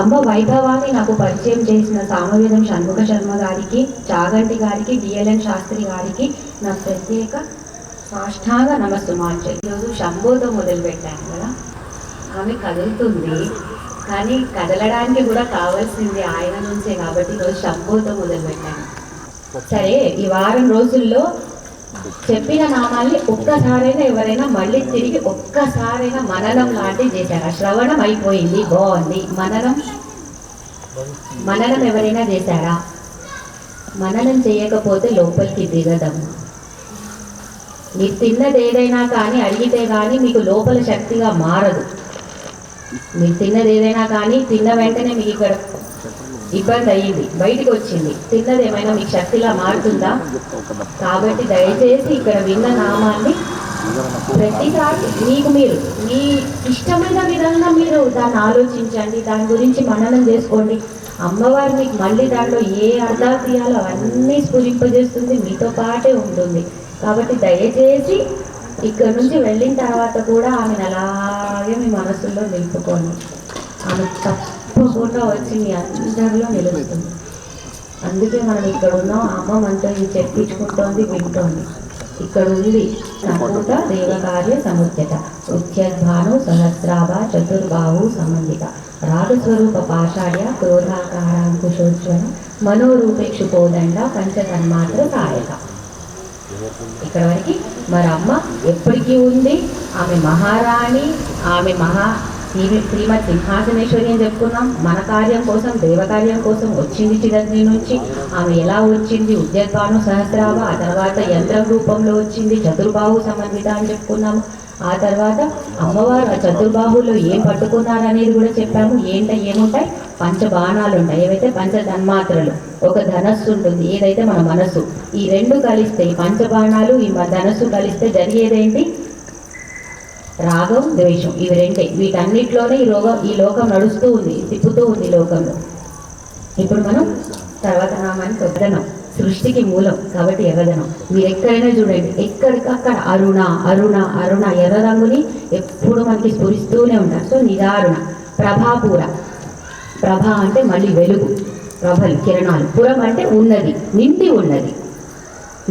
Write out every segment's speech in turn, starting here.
అమ్మ వైభవాన్ని నాకు పరిచయం చేసిన సామవేదం షణ్ముఖ శర్మ గారికి చాగంటి గారికి డిఎల్ఎన్ శాస్త్రి గారికి నా ప్రత్యేక సాష్టాంగ నమస్సుమార్చు ఈరోజు శంభోతో మొదలు పెట్టాను కదా? ఆమె కదులుతుంది. కానీ కదలడానికి కూడా కావాల్సింది ఆయన నుంచే కాబట్టి ఈరోజు శంభోతో మొదలుపెట్టాను. సరే ఈ వారం రోజుల్లో చెప్పిన నామాల్ని ఒక్కసారైనా ఎవరైనా మళ్ళీ తిరిగి ఒక్కసారైనా మననం లాంటివి చేశారా. శ్రవణం అయిపోయింది బాగుంది. మననం? మననం ఎవరైనా చేశారా? మననం చేయకపోతే లోపలికి దిగదమ్మా. మీరు తిన్నది ఏదైనా కానీ అడిగితే కానీ మీకు లోపల శక్తిగా మారదు. మీరు తిన్నది ఏదైనా కానీ తిన్న వెంటనే మీకు ఇక్కడ ఇబ్బంది అయ్యింది. బయటికి వచ్చింది. తిన్నది ఏమైనా మీకు శక్తిలా మారుతుందా? కాబట్టి దయచేసి ఇక్కడ విన్న నామాన్ని ప్రతిసారి మీకు మీరు మీ ఇష్టమైన విధంగా మీరు దాన్ని ఆలోచించండి. దాని గురించి మననం చేసుకోండి. అమ్మవారు మీకు మళ్ళీ దాంట్లో ఏ అర్థాలు తీయాలో అవన్నీ స్ఫురింపజేస్తుంది మీతో పాటే ఉంటుంది. కాబట్టి దయచేసి ఇక్కడ నుంచి వెళ్ళిన తర్వాత కూడా ఆమెను అలాగే మీ మనసులో నిలుపుకోండి ఆమె తప్పకుండా వచ్చి మీ అందరిలో నిలుస్తుంది. అందుకే మనం ఇక్కడ ఉన్నాం అమ్మ మనతో ఇది చెప్పించుకుంటోంది వింటోంది. ఇక్కడ ఉంది నమూత దేవకార్య సముద్యత ఉచ్యద్భాను సహస్రాభ చతుర్బాహు సంబంధిత రాగస్వరూప పాషాఢ్య క్రోధాకారాంకుశోజ్వల మనోరూపేక్షు కోదండ పంచతన్మాత్ర సాయక. ఇక్కడ వరకు మరి అమ్మ ఎప్పటికీ ఉంది. ఆమె మహారాణి ఆమె మహా శ్రీ- శ్రీమద్ సింహాసనేశ్వరి అని చెప్పుకున్నాం. మన కార్యం కోసం దేవకార్యం కోసం వచ్చింది చిరంజీవి నుంచి. ఆమె ఎలా వచ్చింది? ఉద్యద్భాను సహస్రావ ఆ తర్వాత యంత్రం రూపంలో వచ్చింది. చతుర్బాహు సంబంధిత అని చెప్పుకున్నాము. ఆ తర్వాత అమ్మవారు ఆ ఏం పట్టుకున్నారనేది కూడా చెప్పాము. ఏంట ఏముంటాయి? పంచ బాణాలు ఉంటాయి ఏవైతే పంచ ధన్మాత్రలు ఒక ధనస్సు ఉంటుంది ఏదైతే మన మనస్సు. ఈ రెండు కలిస్తే ఈ పంచ బాణాలు ఈ మ- ధనస్సు కలిస్తే జరిగేదేంటి? రాగం ద్వేషం. ఇవి రెండే. వీటన్నిటిలోనే ఈ రోగం ఈ లోకం నడుస్తూ ఉంది తిప్పుతూ ఉంది లోకంలో. ఇప్పుడు మనం తర్వాత నామానికి వదనం సృష్టికి మూలం కాబట్టి ఎగదనం మీరు ఎక్కడైనా చూడండి. ఎక్కడికక్కడ అరుణ అరుణ అరుణ ఎర్ర రంగుని ఎప్పుడు మనకి స్ఫురిస్తూనే ఉంటారు. సో నిదారుణ ప్రభాపూర. ప్రభ అంటే మళ్ళీ వెలుగు ప్రభలు కిరణాలు. పురం అంటే ఉన్నది నిండి ఉన్నది.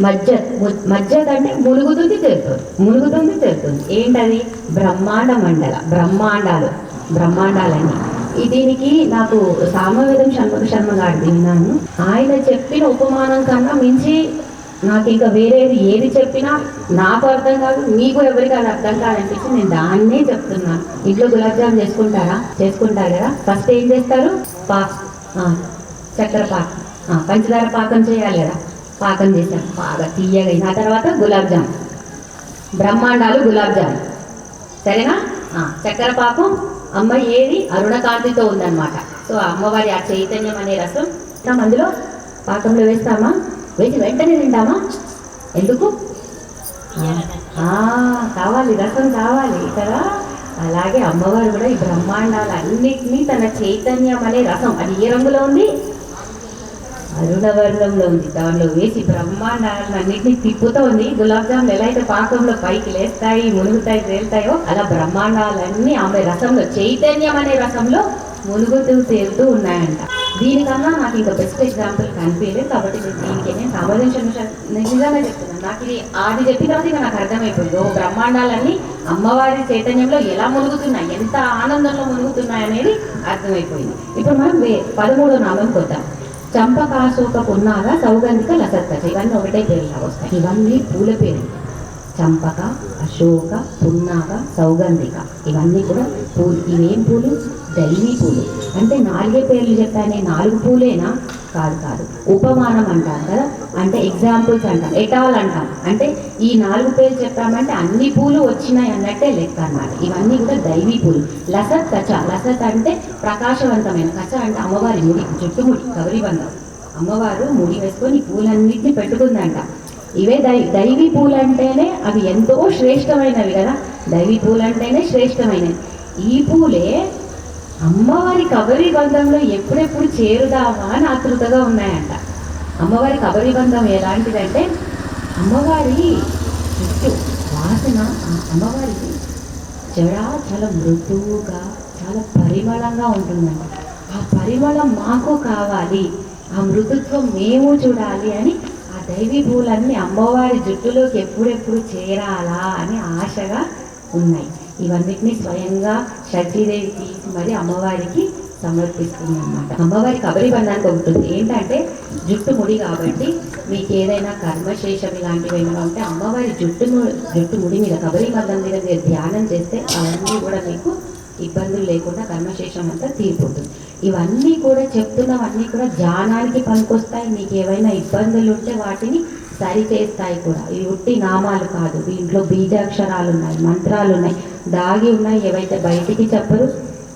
మధ్య మధ్య అంటే మునుగుతుంది తెలుతుంది. మునుగుతుంది తెలుతుంది. ఏంటది? బ్రహ్మాండ మండల బ్రహ్మాండాలు. బ్రహ్మాండాలని దీనికి నాకు సామవేదం షణ్ముఖ శర్మ గారిది విన్నాను. ఆయన చెప్పిన ఉపమానం కన్నా మించి నాకు ఇంకా వేరేది ఏది చెప్పినా నాకు అర్థం కాదు మీకు ఎవరికి అది అర్థం కాదనిపించి నేను దాన్నే చెప్తున్నాను ఇంట్లో గులాబ్ జామ్ చేసుకుంటారా? చేసుకుంటారు? కదా ఫస్ట్ ఏం చేస్తారు? పాక్ చక్కెర పాకం పంచదార పాకం చేయాలి కదా. పాకం చేశాం బాగా తీయగా ఆ తర్వాత గులాబ్ జామ్. బ్రహ్మాండాలు గులాబ్ జామ్. సరేనా? చక్కెర పాకం అమ్మాయి ఏది? అరుణకాంతితో ఉందన్నమాట. సో అమ్మవారి ఆ చైతన్యం అనే రసం అందులో పాకంలో వేస్తామా? వేసి వెంటనే తింటామా? ఎందుకు? కావాలి రసం కావాలి కదా? అలాగే అమ్మవారు కూడా ఈ బ్రహ్మాండాలు అన్నిటినీ తన చైతన్యం అనే రసం. అది ఏ రంగులో ఉంది? అరుణవర్ణంలో ఉంది. దానిలో వేసి బ్రహ్మాండాలను అన్నింటినీ తిప్పుతూ ఉంది. గులాబ్ జాములు ఎలా అయితే పాకంలో పైకి లేస్తాయి మునుగుతాయి తేలుతాయో అలా బ్రహ్మాండాలన్నీ ఆమె రసంలో చైతన్యం అనే రసంలో మునుగుతూ తేలుతూ ఉన్నాయంట. దీనికన్నా నాకు ఇంకా బెస్ట్ ఎగ్జాంపుల్ కనిపించలేదు కాబట్టి నేను దీనికి నేను సంబంధించిన నిజంగా చెప్తున్నాను. నాకు ఇది అది చెప్పిన తర్వాత ఇంకా నాకు అర్థమైపోయింది. ఓ బ్రహ్మాండాలన్నీ అమ్మవారి చైతన్యంలో ఎలా మునుగుతున్నాయి ఎంత ఆనందంలో మునుగుతున్నాయి అనేది అర్థమైపోయింది. ఇప్పుడు మనం పదమూడో నామం కొద్దాం. చంపకాశోక పున్నాగ సౌగంధిక లసత్కచ ఇవన్నీ ఒకటే పేర్లా వస్తాయి. ఇవన్నీ పూల పేరు చంపక అశోక పున్నాగ సౌగంధిక. ఇవన్నీ కూడా పూలు. ఇవేం పూలు? దైవీ పూలు. అంటే నాలుగే పేర్లు చెప్పానే నాలుగు పూలేనా? కాదు కాదు. ఉపమానం అంటాం కదా? అంటే ఎగ్జాంపుల్స్ అంటాం. ఎటాల్ అంటాం. అంటే ఈ నాలుగు పేర్లు చెప్పామంటే అన్ని పూలు వచ్చినాయి అన్నట్టే లెక్క అన్నమాట. ఇవన్నీ కూడా దైవీ పూలు. లసత్ కచ. లసత్ అంటే ప్రకాశవంతమైన. కచ అంటే అమ్మవారి ముడి జుట్టుముడి గౌరీబంధం అమ్మవారు ముడి వేసుకొని పూలన్నింటినీ పెట్టుకుందంట. ఇవే దై దైవీ పూలు అంటేనే అవి ఎంతో శ్రేష్టమైనవి కదా? దైవీ పూలు అంటేనే శ్రేష్టమైనవి. ఈ పూలే అమ్మవారి కబరి బంధంలో ఎప్పుడెప్పుడు చేరుదామా అని ఆతృతగా ఉన్నాయంట. అమ్మవారి కబరి బంధం ఎలాంటిదంటే అమ్మవారి జుట్టు వాసన ఆ అమ్మవారి జడ చాలా మృదువుగా చాలా పరిమళంగా ఉంటుందండి ఆ పరిమళం మాకు కావాలి ఆ మృదుత్వం మేము చూడాలి అని ఆ దైవీ పూలన్నీ అమ్మవారి జుట్టులోకి ఎప్పుడెప్పుడు చేరాలా అని ఆశగా ఉన్నాయి. ఇవన్నిటిని స్వయంగా షడ్జీదేవి తీసి మరి అమ్మవారికి సమర్పిస్తుంది అన్నమాట అమ్మవారి కబరిబంధానికి ఉంటుంది ఏంటంటే జుట్టు ముడి కాబట్టి మీకు ఏదైనా కర్మశేషం ఇలాంటివి ఏమైనా ఉంటే అమ్మవారి జుట్టు జుట్టు ముడి మీద కబరిబంధం మీద మీరు ధ్యానం చేస్తే అవన్నీ కూడా మీకు ఇబ్బందులు లేకుండా కర్మశేషం అంతా తీరిపోతుంది. ఇవన్నీ కూడా చెప్తున్నవన్నీ కూడా ధ్యానానికి పనికొస్తాయి. మీకు ఏవైనా ఇబ్బందులు ఉంటే వాటిని సరి చేస్తాయి కూడా. ఇవి ఉట్టి నామాలు కాదు. దీంట్లో బీజాక్షరాలు ఉన్నాయి మంత్రాలు ఉన్నాయి దాగి ఉన్నాయి ఏవైతే బయటికి చెప్పరు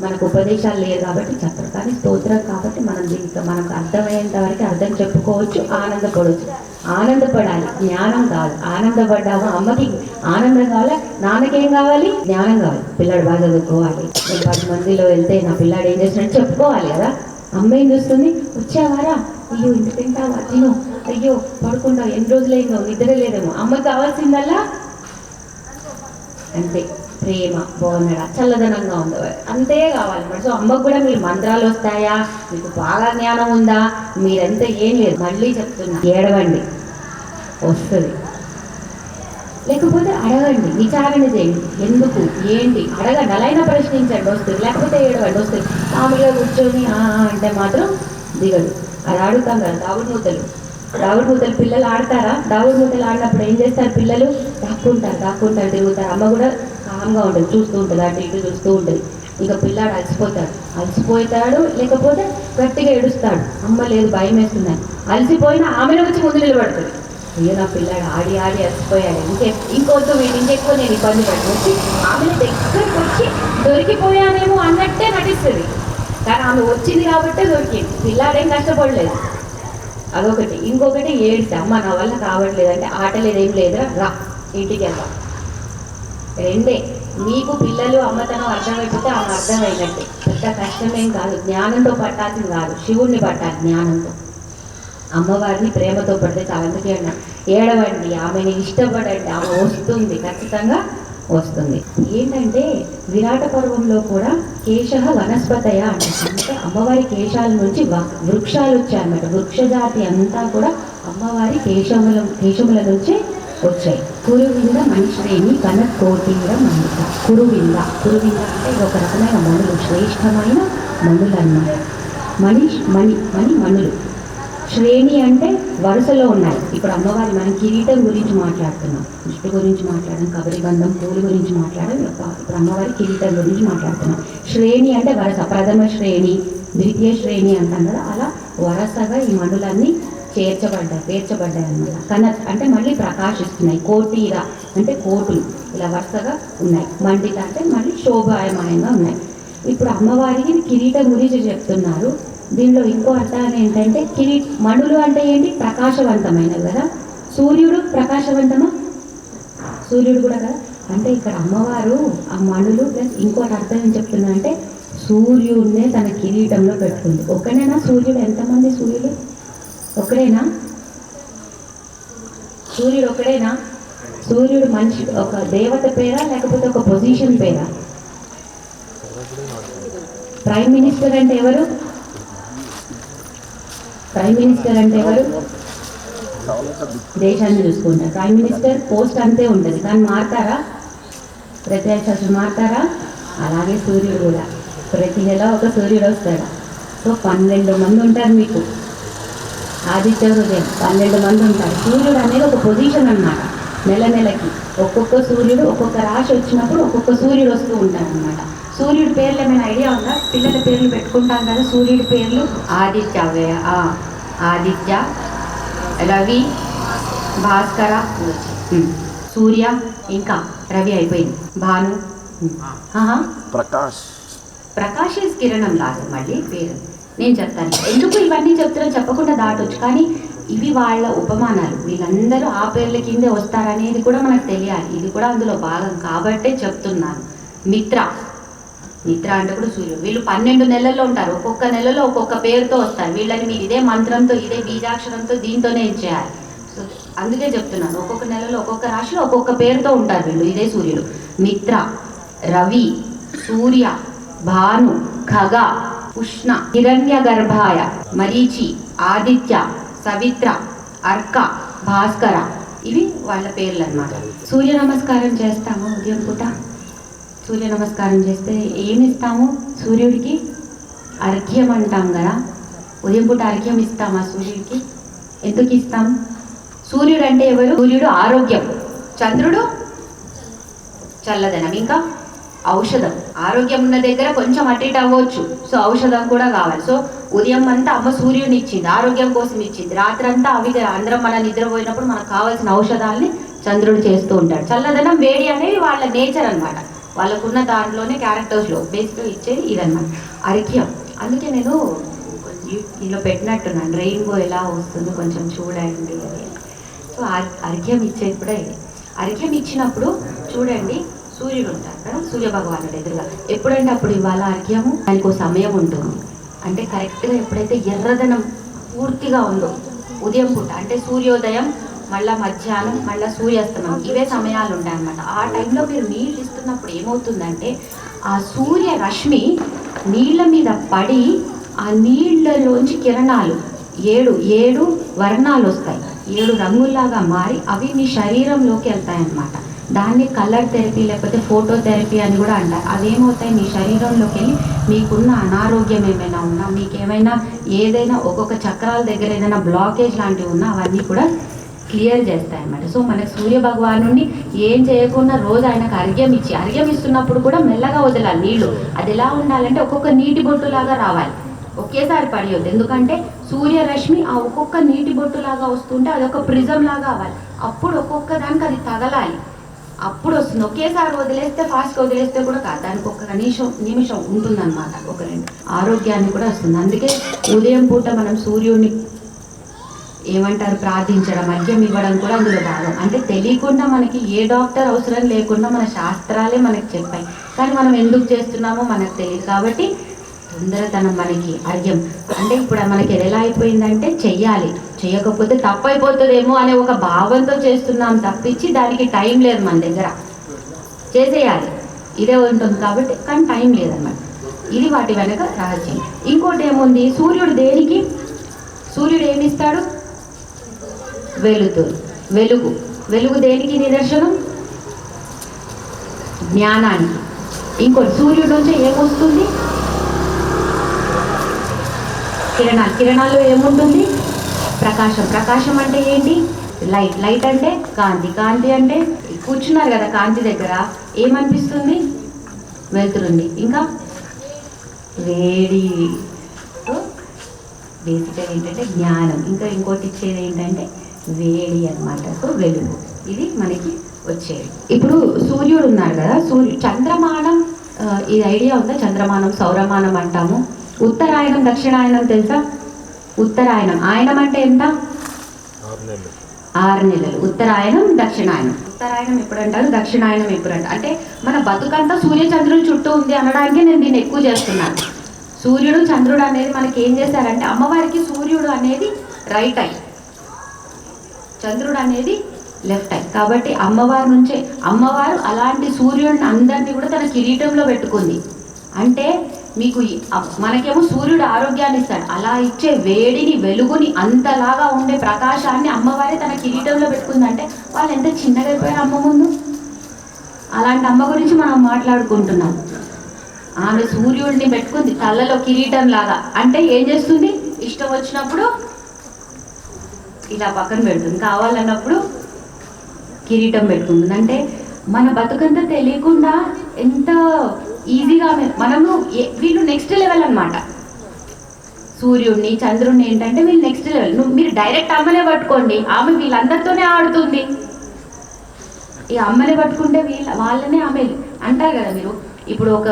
మనకు ఉపదేశాలు లేవు కాబట్టి చెప్పరు. కానీ స్తోత్రం కాబట్టి మనం దీంట్లో మనకు అర్థమయ్యేంత వరకు అర్థం చెప్పుకోవచ్చు ఆనందపడవచ్చు. ఆనందపడాలి. జ్ఞానం కాదు. ఆనందపడ్డాము? అమ్మకి ఆనందం కావాలి? నాన్నకేం కావాలి? జ్ఞానం కావాలి. పిల్లాడు బాగా చదువుకోవాలి. పది మందిలో వెళ్తే నా పిల్లాడు ఏం చేసినట్టు చెప్పుకోవాలి కదా. అమ్మ ఏం చూస్తుంది? వచ్చావారా? అయ్యో ఇంత తింటావా? తిను. అయ్యో పడుకుంటావు ఎన్ని రోజులు అయిందో నిద్ర లేదేమో. అమ్మకి కావాల్సిందల్లా? అంతే. ప్రేమ బాగున్నాడా చల్లదనంగా ఉందో అంతే కావాలి. మరి సో అమ్మకు కూడా మీరు మంత్రాలు వస్తాయా? మీకు బాగా జ్ఞానం ఉందా? మీరంతా ఏం లేదు. మళ్ళీ చెప్తున్నా. ఏడవండి. వస్తుంది. లేకపోతే అడగండి. విచారణ చేయండి. ఎందుకు? ఏంటి? అడగండి. అలాైనా ప్రశ్నించండి. వస్తుంది. లేకపోతే ఏడవండి. వస్తుంది. మామూలుగా కూర్చొని అంటే మాత్రం దిగదు. అది అడుగుతాం కదా తాగుడు మూతలు. దాగుడు మూతలు పిల్లలు ఆడతారా? దాగుడు మూతలు ఆడినప్పుడు ఏం చేస్తారు పిల్లలు? దాక్కుంటారు దాక్కుంటారు తిరుగుతారు. అమ్మ కూడా కామ్గా ఉంటుంది చూస్తూ ఉంటుంది అటు ఇటు చూస్తూ ఉంటుంది. ఇంకా పిల్లాడు అలసిపోతాడు. అలసిపోతాడు లేకపోతే గట్టిగా ఏడుస్తాడు. అమ్మ లేదు భయం వేస్తుందని అలసిపోయినా ఆమెను వచ్చి ముందు నిలబడుతుంది. అయ్యో నా పిల్లాడు ఆడి ఆడి అలసిపోయాడు. ఇంకే ఇంకొద్దు వీడు ఇంకెక్కువ నేను ఇబ్బంది పడి వచ్చి ఆమె దగ్గరికి వచ్చి దొరికిపోయానేమో అన్నట్టే నటిస్తుంది. కానీ ఆమె వచ్చింది కాబట్టే దొరికింది. పిల్లాడేం కష్టపడలేదు. అదొకటి. ఇంకొకటి ఏడిస్తే అమ్మ నా వల్ల కావట్లేదంటే ఆట లేదేం లేదురా రా ఇంటికి వెళ్దాం రెండే. మీకు పిల్లలు అమ్మతనం అర్థమైపోతే ఆమె అర్థమైనట్టే. పెద్ద కష్టమేం కాదు. జ్ఞానంతో పట్టాల్సింది కాదు. శివుణ్ణి పట్టాలి జ్ఞానంతో. అమ్మవారిని ప్రేమతో పడితే చాలా. అందుకే అన్నా ఏడవండి. ఆమెని ఇష్టపడండి. ఆమె వస్తుంది. ఖచ్చితంగా వస్తుంది. ఏంటంటే విరాట పర్వంలో కూడా కేశ వనస్పతయ అంటారు అంటే అమ్మవారి కేశాల నుంచి వృక్షాలు వచ్చాయన్నమాట. వృక్షజాతి అంతా కూడా అమ్మవారి కేశముల కేశముల నుంచే వచ్చాయి. కురువింద మనిషిని కన కోటింద మనిత కురువింద. కురువింద అంటే ఒక రకమైన మనులు శ్రేష్టమైన మనులు అన్నమాట మనిష్ మణి మణి మనులు. శ్రేణి అంటే వరుసలో ఉన్నాయి. ఇప్పుడు అమ్మవారి మనం కిరీటం గురించి మాట్లాడుతున్నాం. దృష్టి గురించి మాట్లాడడం కబరి బంధం పూలు గురించి మాట్లాడడం ఇప్పుడు అమ్మవారి కిరీటం గురించి మాట్లాడుతున్నాం. శ్రేణి అంటే వరుస ప్రథమ శ్రేణి ద్వితీయ శ్రేణి అంటాం కదా అలా వరుసగా ఈ మనులన్నీ చేర్చబడ్డాయి పేర్చబడ్డాయి అన్నమాట. కన అంటే మళ్ళీ ప్రకాశిస్తున్నాయి కోటీర అంటే కోటులు ఇలా వరుసగా ఉన్నాయి. మండిత అంటే మళ్ళీ శోభాయమాయంగా ఉన్నాయి. ఇప్పుడు అమ్మవారికి కిరీటం గురించి చెప్తున్నారు. దీనిలో ఇంకో అర్థాలు ఏంటంటే కిరీ మణులు అంటే ఏంటి? ప్రకాశవంతమైనవి కదా. సూర్యుడు ప్రకాశవంతమా? సూర్యుడు కూడా కదా. అంటే ఇక్కడ అమ్మవారు ఆ మణులు ప్లస్ ఇంకోటి అర్థం ఏం చెప్తున్నా అంటే సూర్యుడినే తన కిరీటంలో పెట్టుకుంది. ఒకనేనా సూర్యుడు ఎంతమంది సూర్యుడు ఒకడేనా సూర్యుడు ఒకడేనా సూర్యుడు మనిషి ఒక దేవత పేరా? లేకపోతే ఒక పొజిషన్ పేరా? ప్రైమ్ మినిస్టర్ అంటే ఎవరు? ప్రైమ్ మినిస్టర్ అంటే ఎవరు? దేశాన్ని చూసుకుంటారు ప్రైమ్ మినిస్టర్ పోస్ట్ అంతే ఉంటుంది. కానీ మారుతారా? ప్రతి అసలు మారుతారా? అలాగే సూర్యుడు కూడా. ప్రతి నెల ఒక సూర్యుడు వస్తాడు. సో పన్నెండు మంది ఉంటారు మీకు. ఆదిత్య హృదయం పన్నెండు మంది ఉంటారు. సూర్యుడు అనేది ఒక పొజిషన్ అన్నమాట. నెల నెలకి ఒక్కొక్క సూర్యుడు ఒక్కొక్క రాశి వచ్చినప్పుడు ఒక్కొక్క సూర్యుడు వస్తూ ఉంటాడు అనమాట సూర్యుడి పేర్లు ఏమైనా ఐడియా ఉందా? పిల్లల పేర్లు పెట్టుకుంటాం కదా సూర్యుడి పేర్లు. ఆదిత్య ఆదిత్య రవి భాస్కర సూర్య ఇంకా రవి అయిపోయింది. భాను. ప్రకాష్. ప్రకాశ్ ఇస్ కిరణం లాగా మళ్ళీ పేరు. నేను చెప్తాను. ఎందుకు ఇవన్నీ చెప్తున్నా చెప్పకుండా దాటొచ్చు. కానీ ఇవి వాళ్ళ ఉపమానాలు. వీళ్ళందరూ ఆ పేర్ల కిందే వస్తారనేది కూడా మనకు తెలియాలి. ఇది కూడా అందులో భాగం కాబట్టే చెప్తున్నాను. మిత్ర. మిత్ర అంటే కూడా సూర్యుడు. వీళ్ళు పన్నెండు నెలల్లో ఉంటారు. ఒక్కొక్క నెలలో ఒక్కొక్క పేరుతో వస్తారు. వీళ్ళని మీరు ఇదే మంత్రంతో ఇదే బీజాక్షరంతో దీంతోనే చేయాలి. సో అందుకే చెప్తున్నాను. ఒక్కొక్క నెలలో ఒక్కొక్క రాశిలో ఒక్కొక్క పేరుతో ఉంటారు వీళ్ళు. ఇదే సూర్యుడు. మిత్ర రవి సూర్య భాను ఖగ ఉష్ణ హిరణ్య గర్భాయ మరీచి ఆదిత్య సవిత్ర అర్క భాస్కర. ఇవి వాళ్ళ పేర్లు అన్నమాట సూర్య నమస్కారం చేస్తాము ఉదయం పూట. సూర్య నమస్కారం చేస్తే ఏమి ఇస్తాము సూర్యుడికి అర్ఘ్యం అంటాం కదా? ఉదయం పూట అర్ఘ్యం ఇస్తామా సూర్యుడికి? ఎందుకు ఇస్తాం? సూర్యుడు అంటే ఎవరు? సూర్యుడు ఆరోగ్యం. చంద్రుడు చల్లదనం. ఇంకా ఔషధం. ఆరోగ్యం ఉన్న దగ్గర కొంచెం అటిట్ అవ్వచ్చు. సో ఔషధం కూడా కావాలి. సో ఉదయం అంతా అమ్మ సూర్యుని ఇచ్చింది. ఆరోగ్యం కోసం ఇచ్చింది. రాత్రి అంతా అవి అందరం మన నిద్రపోయినప్పుడు మనకు కావాల్సిన ఔషధాలని చంద్రుడు చేస్తూ ఉంటాడు. చల్లదనం వేడి అనేది వాళ్ళ నేచర్ అనమాట వాళ్ళకున్న దాంట్లోనే క్యారెక్టర్స్లో బేసిక్గా ఇచ్చేది ఇదన్నమాట. అరిక్యం అందుకే నేను ఇలా పెట్టినట్టున్నాను. రెయిన్బో ఎలా వస్తుందో కొంచెం చూడండి అని. సో అర్- అర్ఘ్యం ఇచ్చేది కూడా ఇది. అర్ఘ్యం ఇచ్చినప్పుడు చూడండి సూర్యుడు ఉంటారు కదా సూర్య భగవానుడు ఎదురుగా. ఎప్పుడంటే అప్పుడు ఇవాళ అర్ఘ్యము దానికి ఒక సమయం ఉంటుంది. అంటే కరెక్ట్గా ఎప్పుడైతే ఎర్రదనం పూర్తిగా ఉందో ఉదయం పూట అంటే సూర్యోదయం మళ్ళా మధ్యాహ్నం మళ్ళీ సూర్యాస్తమయం ఇవే సమయాలు ఉంటాయి అన్నమాట ఆ టైంలో మీరు నీళ్ళు ఇస్తున్నప్పుడు ఏమవుతుందంటే ఆ సూర్య రశ్మి నీళ్ళ మీద పడి ఆ నీళ్ళలోంచి కిరణాలు ఏడు ఏడు వర్ణాలు వస్తాయి. ఏడు రంగుల్లాగా మారి అవి మీ శరీరంలోకి వెళ్తాయి అన్నమాట దాన్ని కలర్ థెరపీ లేకపోతే ఫోటో థెరపీ అని కూడా అంటారు. అవేమవుతాయి? మీ శరీరంలోకి వెళ్ళి మీకున్న అనారోగ్యం ఏమైనా ఉన్నా మీకేమైనా ఏదైనా ఒక్కొక్క చక్రాల దగ్గర ఏదైనా బ్లాకేజ్ లాంటివి ఉన్నా అవన్నీ కూడా క్లియర్ చేస్తాయి అన్నమాట సో మనకు సూర్య భగవానుని ఏం చేయకుండా రోజు ఆయనకు అర్ఘ్యం ఇచ్చి అర్ఘ్యం ఇస్తున్నప్పుడు కూడా మెల్లగా వదలాలి నీళ్ళు. అది ఎలా ఉండాలంటే ఒక్కొక్క నీటి బొట్టులాగా రావాలి. ఒకేసారి పడేయద్దు ఎందుకంటే సూర్యరశ్మి ఆ ఒక్కొక్క నీటి బొట్టులాగా వస్తుంటే అది ఒక ప్రిజం లాగా అవ్వాలి. అప్పుడు ఒక్కొక్క దానికి అది తగలాలి. అప్పుడు వస్తుంది. ఒకేసారి వదిలేస్తే ఫాస్ట్గా వదిలేస్తే కూడా కాదు. దానికి ఒక నిమిషం నిమిషం ఉంటుందన్నమాట. ఒక రెండు ఆరోగ్యాన్ని కూడా వస్తుంది. అందుకే ఉదయం పూట మనం సూర్యుడిని ఏమంటారు? ప్రార్థించడం అర్ఘ్యం ఇవ్వడం కూడా అందులో భాగం. అంటే తెలియకుండా మనకి ఏ డాక్టర్ అవసరం లేకుండా మన శాస్త్రాలే మనకి చెప్పాయి. కానీ మనం ఎందుకు చేస్తున్నామో మనకు తెలియదు. కాబట్టి తొందరతనం మనకి అర్ఘ్యం అంటే ఇప్పుడు మనకి ఎలా అయిపోయిందంటే చెయ్యాలి. చేయకపోతే తప్పు అయిపోతుందేమో అనే ఒక భావంతో చేస్తున్నాం తప్పించి దానికి టైం లేదు మన దగ్గర. చేసేయాలి. ఇదే ఉంటుంది కాబట్టి కానీ టైం లేదన్నమాట. ఇది వాటి వెనక రహస్యం. ఇంకోటి ఏముంది? సూర్యుడు దేనికి? సూర్యుడు ఏమిస్తాడు ఇస్తాడు వెలుతురు వెలుగు. వెలుగు దేనికి నిదర్శనం? జ్ఞానానికి. ఇంకోటి సూర్యుడు నుంచి ఏమొస్తుంది? కిరణాలు. కిరణాల్లో ఏముంటుంది? ప్రకాశం. ప్రకాశం అంటే ఏంటి? లైట్. లైట్ అంటే కాంతి. కాంతి అంటే కూర్చున్నారు కదా కాంతి దగ్గర. ఏమనిపిస్తుంది? వెళ్తుంది ఇంకా? వేడి. బేసిక్గా ఏంటంటే జ్ఞానం. ఇంకా ఇంకోటి ఇచ్చేది ఏంటంటే వేడి అన్నమాట. సో వెలుగు ఇది మనకి వచ్చేది. ఇప్పుడు సూర్యుడు ఉన్నారు కదా సూర్యు చంద్రమానం ఇది ఐడియా ఉందా? చంద్రమానం సౌరమానం అంటాము. ఉత్తరాయణం దక్షిణాయనం తెలుసా? ఉత్తరాయణం. ఆయనం అంటే ఎంత? ఆరు నెలలు. ఉత్తరాయణం దక్షిణాయనం ఉత్తరాయణం ఎప్పుడు అంటారు దక్షిణాయనం ఎప్పుడు అంటారు అంటే మన బతుకంతా సూర్య చంద్రుల చుట్టూ ఉంది అనడానికి నేను దీన్ని ఎక్కువ చేస్తున్నాను. సూర్యుడు చంద్రుడు అనేది మనకి ఏం చేశారంటే అమ్మవారికి సూర్యుడు అనేది రైట్ ఐ చంద్రుడు అనేది లెఫ్ట్ ఐ కాబట్టి అమ్మవారి నుంచే అమ్మవారు అలాంటి సూర్యుడిని అందరినీ కూడా తన కిరీటంలో పెట్టుకుంది. అంటే మీకు మనకేమో సూర్యుడు ఆరోగ్యాన్ని ఇస్తాడు. అలా ఇచ్చే వేడిని వెలుగుని అంతలాగా ఉండే ప్రకాశాన్ని అమ్మవారే తన కిరీటంలో పెట్టుకుందంటే వాళ్ళు ఎంత చిన్నగా అయిపోయారు అమ్మ ముందు? అలాంటి అమ్మ గురించి మనం మాట్లాడుకుంటున్నాం. ఆమె సూర్యుడిని పెట్టుకుంది తలలో కిరీటం లాగా. అంటే ఏం చేస్తుంది? ఇష్టం వచ్చినప్పుడు ఇలా పక్కన పెడుతుంది. కావాలన్నప్పుడు కిరీటం పెట్టుకుంటుంది అంటే మన బతుకంతా తెలియకుండా ఎంత ఈజీగా మనము వీళ్ళు నెక్స్ట్ లెవెల్ అనమాట సూర్యుడిని చంద్రుడిని ఏంటంటే వీళ్ళు నెక్స్ట్ లెవెల్ నువ్వు మీరు డైరెక్ట్ అమ్మనే పట్టుకోండి. ఆమె వీళ్ళందరితోనే ఆడుతుంది. ఈ అమ్మని పట్టుకుంటే వీళ్ళ వాళ్ళనే ఆమె అంటారు కదా మీరు. ఇప్పుడు ఒక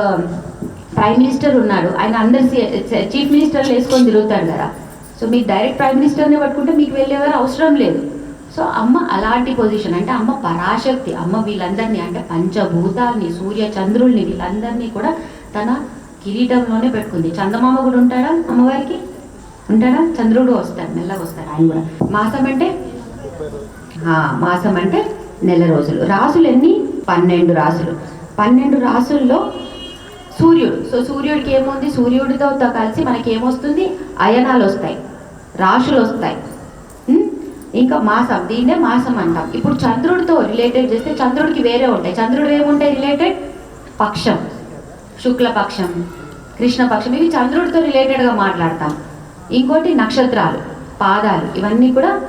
ప్రైమ్ మినిస్టర్ ఉన్నాడు. ఆయన అందరు చీఫ్ మినిస్టర్లు వేసుకొని తిరుగుతారు కదా. సో మీకు డైరెక్ట్ ప్రైమ్ మినిస్టర్ని పట్టుకుంటే మీకు వెళ్ళేవారు అవసరం లేదు. సో అమ్మ అలాంటి పొజిషన్ అంటే అమ్మ పరాశక్తి అమ్మ వీళ్ళందరినీ అంటే పంచభూతాల్ని సూర్య చంద్రుల్ని వీళ్ళందరినీ కూడా తన కిరీటంలోనే పెట్టుకుంది. చందమామ కూడా ఉంటాడా అమ్మవారికి? ఉంటాడా? చంద్రుడు వస్తాడు మెల్లగా వస్తాడు ఆయన కూడా. మాసం అంటే? మాసం అంటే నెల రోజులు. రాసులు ఎన్ని? పన్నెండు రాసులు. పన్నెండు రాసుల్లో సూర్యుడు. సో సూర్యుడికి ఏముంది? సూర్యుడితో కలిసి మనకి ఏమొస్తుంది అయనాలు వస్తాయి. రాశులు వస్తాయి. ఇంకా మాసం దీన్నే మాసం అంటాం. ఇప్పుడు చంద్రుడితో రిలేటెడ్ చేస్తే చంద్రుడికి వేరే ఉంటాయి. చంద్రుడు ఏముంటాయి రిలేటెడ్ పక్షం. శుక్లపక్షం కృష్ణపక్షం ఇవి చంద్రుడితో రిలేటెడ్గా మాట్లాడతాం. ఇంకోటి నక్షత్రాలు పాదాలు. ఇవన్నీ కూడా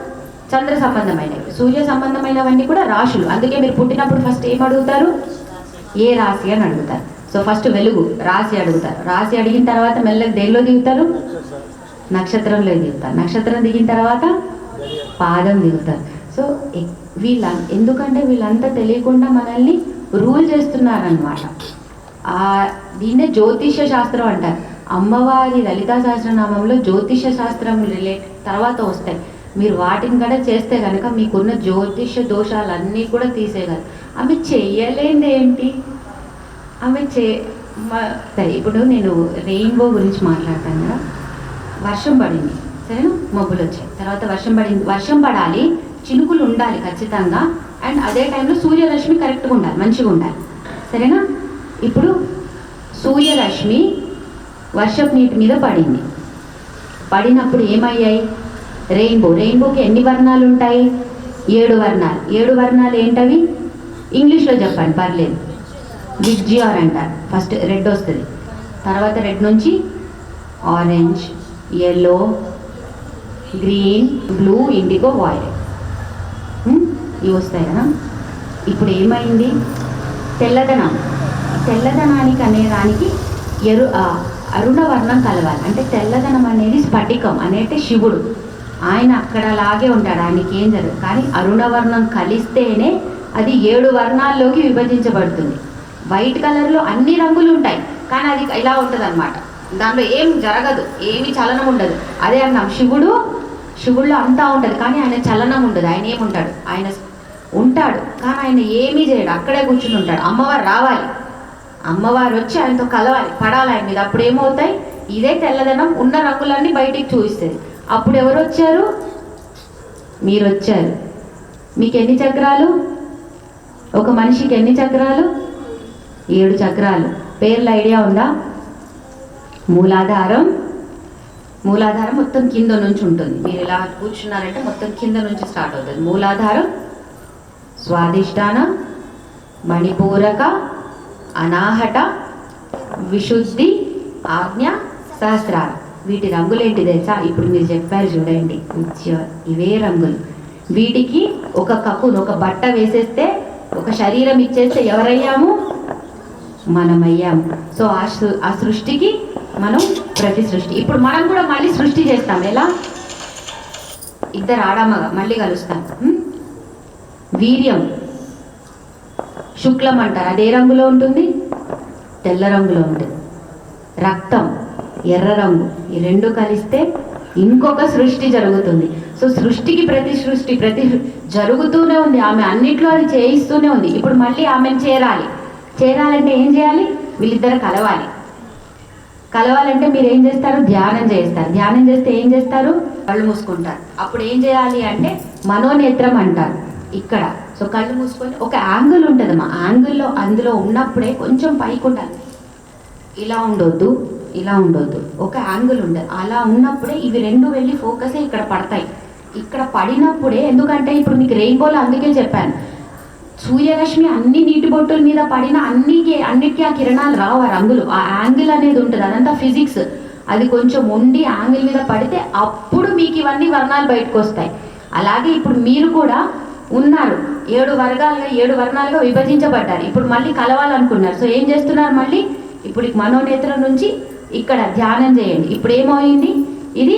చంద్ర సంబంధమైనవి. సూర్య సంబంధమైనవన్నీ కూడా రాశులు. అందుకే మీరు పుట్టినప్పుడు ఫస్ట్ ఏం అడుగుతారు? ఏ రాశి అని అడుగుతారు. సో ఫస్ట్ వెలుగు రాశి అడుగుతారు. రాశి అడిగిన తర్వాత మెల్లగా దేనిలో దిగుతారు? నక్షత్రంలో దిగుతారు నక్షత్రం దిగిన తర్వాత పాదం దిగుతారు. సో వీళ్ళ ఎందుకంటే వీళ్ళంతా తెలియకుండా మనల్ని రూల్ చేస్తున్నారనమాట దీన్నే జ్యోతిష్య శాస్త్రం అంటారు. అమ్మవారి లలితా సహస్రనామంలో జ్యోతిష్య శాస్త్రం రిలేట్ తర్వాత వస్తాయి. మీరు వాటిని కూడా చేస్తే కనుక మీకున్న జ్యోతిష్య దోషాలన్నీ కూడా తీసేయగలరు. ఆమె చేయలేంది ఏంటి? ఆమె చే సరే ఇప్పుడు నేను రెయిన్బో గురించి మాట్లాడతాను కదా. వర్షం పడింది. సరేనా? మబ్బులు వచ్చాయి. తర్వాత వర్షం పడింది వర్షం పడాలి చినుకులు ఉండాలి ఖచ్చితంగా. అండ్ అదే టైంలో సూర్యరశ్మి కరెక్ట్గా ఉండాలి మంచిగా ఉండాలి. సరేనా? ఇప్పుడు సూర్యరశ్మి వర్షపు నీటి మీద పడింది. పడినప్పుడు ఏమయ్యాయి? రెయిన్బో. రెయిన్బోకి ఎన్ని వర్ణాలు ఉంటాయి? ఏడు వర్ణాలు. ఏడు వర్ణాలు ఏంటవి? ఇంగ్లీష్లో చెప్పండి పర్లేదు. విగ్జిఆర్ అంటారు. ఫస్ట్ రెడ్ వస్తుంది. తర్వాత రెడ్ నుంచి orange yellow green blue indigo violet ఇవి వస్తాయి కదా? ఇప్పుడు ఏమైంది? తెల్లదనం. తెల్లదనానికి అనే దానికి ఎరు అరుణవర్ణం కలవాలి. అంటే తెల్లదనం అనేది స్ఫటికం అనేది శివుడు. ఆయన అక్కడ లాగే ఉంటాడు ఆయనకి ఏం జరగదు. కానీ అరుణవర్ణం కలిస్తేనే అది ఏడు వర్ణాల్లోకి విభజించబడుతుంది. వైట్ కలర్లో అన్ని రంగులు ఉంటాయి. కానీ అది ఇలా ఉంటుంది అనమాట దాంట్లో ఏం జరగదు ఏమి చలనం ఉండదు. అదే అన్నాం శివుడు శివుడిలో అంతా ఉంటుంది కానీ ఆయన చలనం ఉండదు ఆయన ఏముంటాడు? ఆయన ఉంటాడు కానీ ఆయన ఏమీ చేయడు అక్కడే కూర్చుని ఉంటాడు. అమ్మవారు రావాలి. అమ్మవారు వచ్చి ఆయనతో కలవాలి పడాలి ఆయన మీద. అప్పుడు ఏమవుతాయి? ఇదే తెల్లదనం ఉన్న రంగులన్నీ బయటికి చూపిస్తుంది. అప్పుడు ఎవరు వచ్చారు? మీరు వచ్చారు. మీకు ఎన్ని చక్రాలు? ఒక మనిషికి ఎన్ని చక్రాలు? ఏడు చక్రాలు. పేర్ల ఐడియా ఉందా? మూలాధారం మూలాధారం మొత్తం కింద నుంచి ఉంటుంది. మీరు ఇలా కూర్చున్నారంటే మొత్తం కింద నుంచి స్టార్ట్ అవుతుంది. మూలాధారం స్వాదిష్టాన మణిపూరక అనాహట విశుద్ధి ఆజ్ఞ సహస్రార. వీటి రంగులేంటి తెలుసా? ఇప్పుడు మీరు చెప్పారు చూడండి. ఇవే రంగులు. వీటికి ఒక కప్పును ఒక బట్ట వేసేస్తే ఒక శరీరం ఇచ్చేస్తే ఎవరయ్యాము? మనం అయ్యాము సో ఆ సృ- ఆ సృష్టికి మనం ప్రతి సృష్టి. ఇప్పుడు మనం కూడా మళ్ళీ సృష్టి చేస్తాం. ఎలా? ఇద్దరు ఆడామగా మళ్ళీ కలుస్తాం. వీర్యం. శుక్లం అంటారు. అది ఏ రంగులో ఉంటుంది? తెల్ల రంగులో ఉంటుంది. రక్తం. ఎర్ర రంగు. ఈ రెండు కలిస్తే ఇంకొక సృష్టి జరుగుతుంది. సో సృష్టికి ప్రతి సృష్టి ప్రతి జరుగుతూనే ఉంది. ఆమె అన్నిట్లో అది చేయిస్తూనే ఉంది. ఇప్పుడు మళ్ళీ ఆమెను చేరాలి. చేరాలంటే ఏం చేయాలి? వీళ్ళిద్దరు కలవాలి. కలవాలంటే మీరు ఏం చేస్తారు? ధ్యానం చేస్తారు. ధ్యానం చేస్తే ఏం చేస్తారు? కళ్ళు మూసుకుంటారు. అప్పుడు ఏం చేయాలి అంటే మనోనేత్రం అంటారు. ఇక్కడ. సో కళ్ళు మూసుకొని ఒక యాంగిల్ ఉంటుంది మా యాంగిల్లో అందులో ఉన్నప్పుడే కొంచెం పైకి ఉండాలి. ఇలా ఉండొద్దు. ఇలా ఉండొద్దు. ఒక యాంగిల్ ఉండదు అలా ఉన్నప్పుడే ఇవి రెండు వెళ్ళి ఫోకస్ ఇక్కడ పడతాయి. ఇక్కడ పడినప్పుడే ఎందుకంటే ఇప్పుడు మీకు రెయిన్బోలో అందుకే చెప్పాను. సూర్యరశ్మి అన్ని నీటి బొట్టుల మీద పడిన అన్నికి అన్నిటికీ ఆ కిరణాలు రావు ఆ రంగులు ఆ యాంగిల్ అనేది ఉంటుంది. అదంతా ఫిజిక్స్ అది కొంచెం ఉండి యాంగిల్ మీద పడితే అప్పుడు మీకు ఇవన్నీ వర్ణాలు బయటకు వస్తాయి. అలాగే ఇప్పుడు మీరు కూడా ఉన్నారు. ఏడు వర్గాలుగా ఏడు వర్ణాలుగా విభజించబడ్డారు. ఇప్పుడు మళ్ళీ కలవాలనుకున్నారు. సో ఏం చేస్తున్నారు మళ్ళీ? ఇప్పుడు మనోనేత్రం నుంచి ఇక్కడ ధ్యానం చేయండి. ఇప్పుడు ఏమైంది ఇది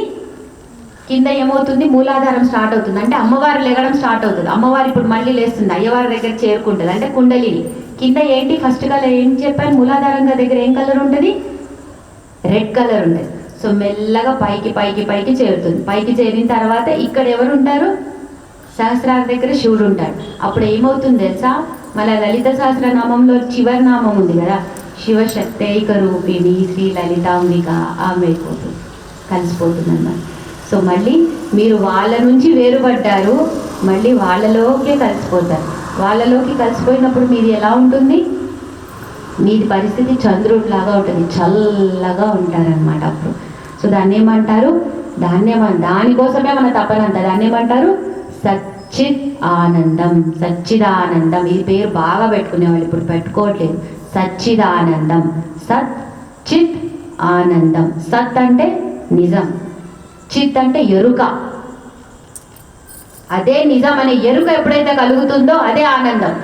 కింద ఏమవుతుంది? మూలాధారం స్టార్ట్ అవుతుంది. అంటే అమ్మవారు లెగడం స్టార్ట్ అవుతుంది. అమ్మవారు ఇప్పుడు మళ్ళీ లేస్తుంది. అయ్యవారి దగ్గర చేరుకుంటుంది. అంటే కుండలిని. కింద ఏంటి? ఫస్ట్ కలర్ ఏం చెప్పాను మూలాధారం దగ్గర ఏం కలర్ ఉంటుంది? రెడ్ కలర్ ఉంటుంది. సో మెల్లగా పైకి పైకి పైకి చేరుతుంది. పైకి చేరిన తర్వాత ఇక్కడ ఎవరు ఉంటారు? సహస్రార దగ్గర శివుడు ఉంటాడు. అప్పుడు ఏమవుతుంది తెలుసా? మళ్ళీ లలిత సహస్రనామంలో చివరి నామం ఉంది కదా. శివశక్తైక రూపిణి శ్రీ లలితాంబిక ఆమె అయిపోతుంది. కలిసిపోతుంది అన్నమాట సో మళ్ళీ మీరు వాళ్ళ నుంచి వేరుపడ్డారు మళ్ళీ వాళ్ళలోకే కలిసిపోతారు. వాళ్ళలోకి కలిసిపోయినప్పుడు మీది ఎలా ఉంటుంది? మీది పరిస్థితి చంద్రుడిలాగా ఉంటుంది చల్లగా ఉంటారనమాట అప్పుడు. సో దాన్ని ఏమంటారు? దాన్ని దానికోసమే మన తపనంత దాన్ని ఏమంటారు? సచ్చిద్ ఆనందం సచ్చిదానందం. ఈ పేరు బాగా పెట్టుకునేవాళ్ళు ఇప్పుడు పెట్టుకోవట్లేదు. సచ్చిదానందం సత్ చిత్ ఆనందం. సత్ అంటే నిజం. చిత్ అంటే ఎరుక. అదే నిజం అనే ఎరుక ఎప్పుడైతే కలుగుతుందో అదే ఆనందం.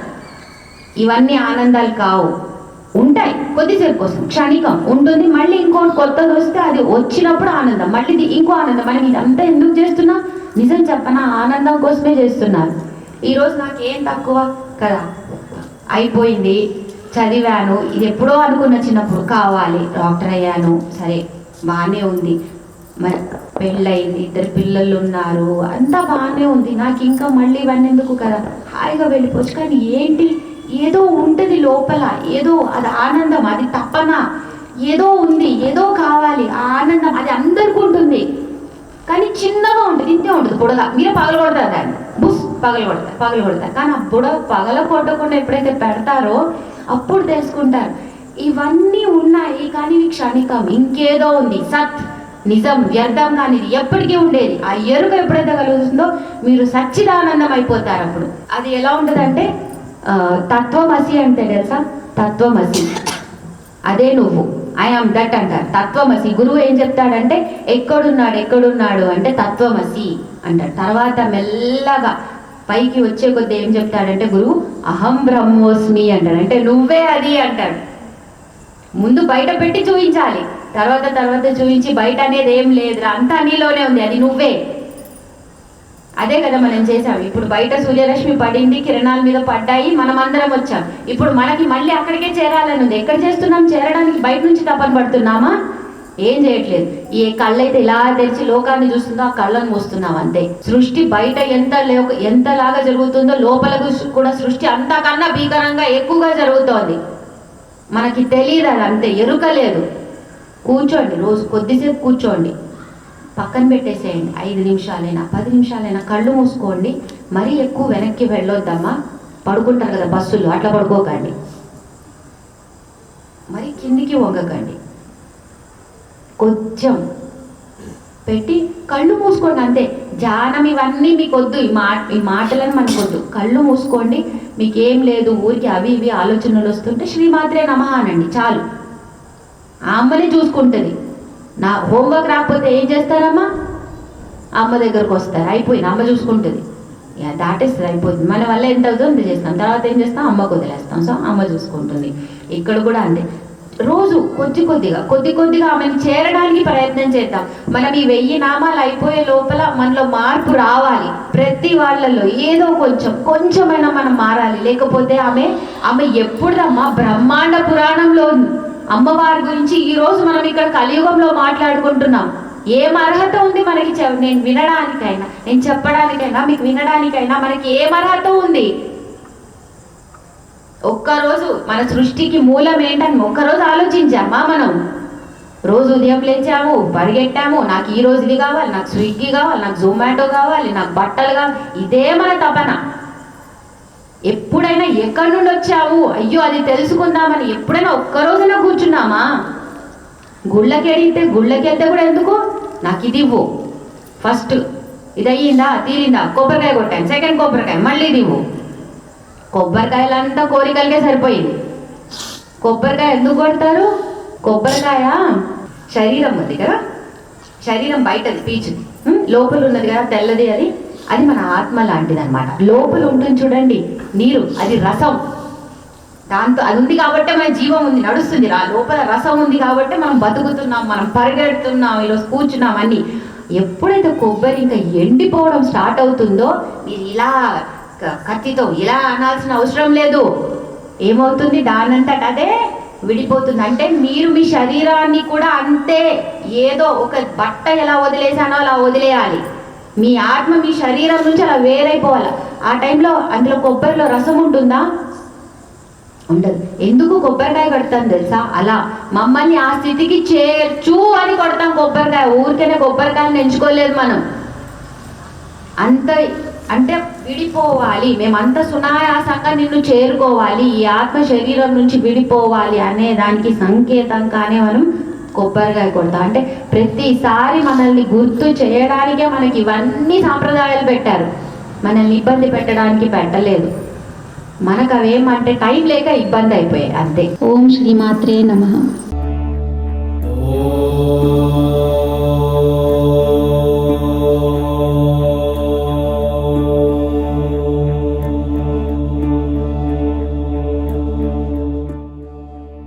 ఇవన్నీ ఆనందాలు కావు. ఉంటాయి కొద్దిసేపు కోసం క్షణికం ఉంటుంది మళ్ళీ ఇంకోటి కొత్తది వస్తే అది వచ్చినప్పుడు ఆనందం మళ్ళీ ఇది ఇంకో ఆనందం. మనం ఇదంతా ఎందుకు చేస్తున్నా? నిజం చెప్పనా? ఆనందం కోసమే చేస్తున్నారు ఈరోజు నాకేం తక్కువ? కదా అయిపోయింది. చదివాను. ఇది ఎప్పుడో అనుకున్న చిన్నప్పుడు కావాలి. డాక్టర్ అయ్యాను. సరే బాగానే ఉంది. మరి పెళ్ళయింది ఇద్దరు పిల్లలు ఉన్నారు అంతా బాగానే ఉంది. నాకు ఇంకా మళ్ళీ ఇవన్నీ ఎందుకు కదా? హాయిగా వెళ్ళిపోవచ్చు. కానీ ఏంటి? ఏదో ఉంటుంది లోపల. ఏదో అది ఆనందం. అది తప్పన ఏదో ఉంది. ఏదో కావాలి. ఆ ఆనందం. అది అందరికి ఉంటుంది. కానీ చిన్నగా ఉంటుంది. ఇంతే ఉంటుంది. బుడగ. మీరే పగలగొడతారు దాన్ని. బుస్ పగలగొడతారు పగలగొడతారు కానీ ఆ బుడ పగల కొట్టకుండా ఎప్పుడైతే పెడతారో అప్పుడు తెలుసుకుంటారు. ఇవన్నీ ఉన్నాయి. కానీ ఇవి క్షణికం ఇంకేదో ఉంది. సత్. నిజం వ్యర్థం కానిది ఎప్పటికీ ఉండేది. ఆ ఎరుక ఎప్పుడైతే కలుగుతుందో మీరు సచ్చిదానందం అయిపోతారు అప్పుడు. అది ఎలా ఉంటుందంటే తత్వమసి అంటే తెలుసా? తత్వమసి. అదే నువ్వు. ఐ ఆమ్ దట్ అంటారు తత్వమసి. గురువు ఏం చెప్తాడంటే ఎక్కడున్నాడు ఎక్కడున్నాడు? అంటే తత్వమసి అంటాడు తర్వాత మెల్లగా పైకి వచ్చే కొద్ది ఏం చెప్తాడంటే గురువు అహం బ్రహ్మోస్మి అంటాడు. అంటే నువ్వే అది అంటాడు. ముందు బయట పెట్టి చూపించాలి. తర్వాత తర్వాత చూపించి బయట అనేది ఏం లేదురా అంతా నీలోనే ఉంది అది నువ్వే. అదే కదా మనం చేసాం ఇప్పుడు బయట సూర్యరశ్మి పడింది కిరణాల మీద పడ్డాయి మనం అందరం వచ్చాం. ఇప్పుడు మనకి మళ్ళీ అక్కడికే చేరాలని ఉంది. ఎక్కడ చేస్తున్నాం? చేరడానికి బయట నుంచి తపన పడుతున్నామా? ఏం చేయట్లేదు. ఏ కళ్ళైతే ఇలా తెరిచి లోకాన్ని చూస్తుందో ఆ కళ్ళను మూస్తున్నాం అంతే. సృష్టి బయట ఎంత లేక ఎంతలాగా జరుగుతుందో లోపల కూడా సృష్టి అంతకన్నా భీకరంగా ఎక్కువగా జరుగుతోంది. మనకి తెలియదు అది అంతే. ఎరుక లేదు. కూర్చోండి రోజు కొద్దిసేపు కూర్చోండి. పక్కన పెట్టేసేయండి ఐదు నిమిషాలైనా పది నిమిషాలైనా కళ్ళు మూసుకోండి. మరీ ఎక్కువ వెనక్కి వెళ్ళొద్దమ్మా. పడుకుంటారు కదా బస్సులు అట్లా పడుకోకండి. మరి కిందికి వంగకండి. కొంచెం పెట్టి కళ్ళు మూసుకోండి అంతే. ధ్యానం ఇవన్నీ మీకు వద్దు ఈ మా ఈ మాటలను మనకు వద్దు కళ్ళు మూసుకోండి మీకేం లేదు ఊరికి అవి ఇవి ఆలోచనలు వస్తుంటే శ్రీమాత్రే నమ అనండి చాలు. ఆ అమ్మని చూసుకుంటుంది. నా హోంవర్క్ రాకపోతే ఏం చేస్తారమ్మా? అమ్మ దగ్గరకు వస్తారు. అయిపోయింది. అమ్మ చూసుకుంటుంది. ఇక దాటేస్తుంది. అయిపోతుంది. మన వల్ల ఎంత అవుతుందో అంత చేస్తాం. తర్వాత ఏం చేస్తాం? అమ్మకు వదిలేస్తాం. సో అమ్మ చూసుకుంటుంది. ఇక్కడ కూడా అంతే. రోజు కొద్ది కొద్దిగా కొద్ది కొద్దిగా ఆమెను చేరడానికి ప్రయత్నం చేద్దాం. మనం ఈ వెయ్యి నామాలు అయిపోయే లోపల మనలో మార్పు రావాలి. ప్రతి వాళ్ళల్లో ఏదో కొంచెం కొంచెమైనా మనం మారాలి. లేకపోతే ఆమె ఆమె ఎప్పుడమ్మా బ్రహ్మాండ పురాణంలో ఉంది అమ్మవారి గురించి ఈ రోజు మనం ఇక్కడ కలియుగంలో మాట్లాడుకుంటున్నాం. ఏం అర్హత ఉంది మనకి నేను వినడానికైనా నేను చెప్పడానికైనా మీకు వినడానికైనా మనకి ఏం అర్హత ఉంది? ఒక్కరోజు మన సృష్టికి మూలం ఏంటని ఒక్కరోజు ఆలోచించామా మనం? రోజు ఉదయం లేచాము పరిగెట్టాము నాకు ఈ రోజు ఇది కావాలి నాకు స్విగ్గీ కావాలి నాకు జొమాటో కావాలి నాకు బట్టలు కావాలి ఇదే మన తపన. ఎప్పుడైనా ఎక్కడి నుండి వచ్చావు? అయ్యో అది తెలుసుకుందామని ఎప్పుడైనా ఒక్కరోజైనా కూర్చున్నామా? గుళ్ళకి అడిగితే గుళ్ళకి వెళ్తే కూడా ఎందుకు? నాకు ఇది ఇవ్వు. ఫస్ట్ ఇది అయ్యిందా తీరిందా? కొబ్బరికాయ కొట్టాను. సెకండ్ కొబ్బరికాయ మళ్ళీ ఇది ఇవ్వు. కొబ్బరికాయలంతా కోరికలకే సరిపోయింది. కొబ్బరికాయ ఎందుకు కొడతారు? కొబ్బరికాయ శరీరం ఉంది కదా? శరీరం బయటది పీచు లోపల ఉన్నది కదా తెల్లది అది. అది మన ఆత్మ లాంటిది అనమాట లోపల ఉంటుంది చూడండి నీరు అది రసం. దాంతో అది ఉంది కాబట్టే మన జీవం ఉంది నడుస్తుంది. ఆ లోపల రసం ఉంది కాబట్టే మనం బతుకుతున్నాం మనం పరిగెడుతున్నాం ఈరోజు కూర్చున్నాం అన్ని. ఎప్పుడైతే కొబ్బరి ఇంకా ఎండిపోవడం స్టార్ట్ అవుతుందో మీరు ఇలా కత్తితో ఇలా అనాల్సిన అవసరం లేదు. ఏమవుతుంది? దానంతట అదే విడిపోతుంది. అంటే మీరు మీ శరీరాన్ని కూడా అంతే ఏదో ఒక బట్ట ఎలా వదిలేసానో అలా వదిలేయాలి. మీ ఆత్మ మీ శరీరం నుంచి అలా వేరైపోవాలి. ఆ టైంలో అందులో కొబ్బరిలో రసం ఉంటుందా? ఉండదు. ఎందుకు కొబ్బరికాయ కొడతాం తెలుసా? అలా మమ్మల్ని ఆ స్థితికి చేర్చు అని కొడతాం కొబ్బరికాయ. ఊరికనే కొబ్బరికాయని ఎంచుకోలేదు మనం. అంత అంటే విడిపోవాలి. మేమంత సునాయాసంగా నిన్ను చేరుకోవాలి. ఈ ఆత్మ శరీరం నుంచి విడిపోవాలి అనే దానికి సంకేతంగానే మనం కొబ్బరికాయ కొడతాం. అంటే ప్రతిసారి మనల్ని గుర్తు చేయడానికే మనకి ఇవన్నీ సాంప్రదాయాలు పెట్టారు. మనల్ని ఇబ్బంది పెట్టడానికి పెట్టలేదు. మనకు అవేమంటే టైం లేక ఇబ్బంది అయిపోయాయి అంతే. ఓం శ్రీమాత్రే నమః.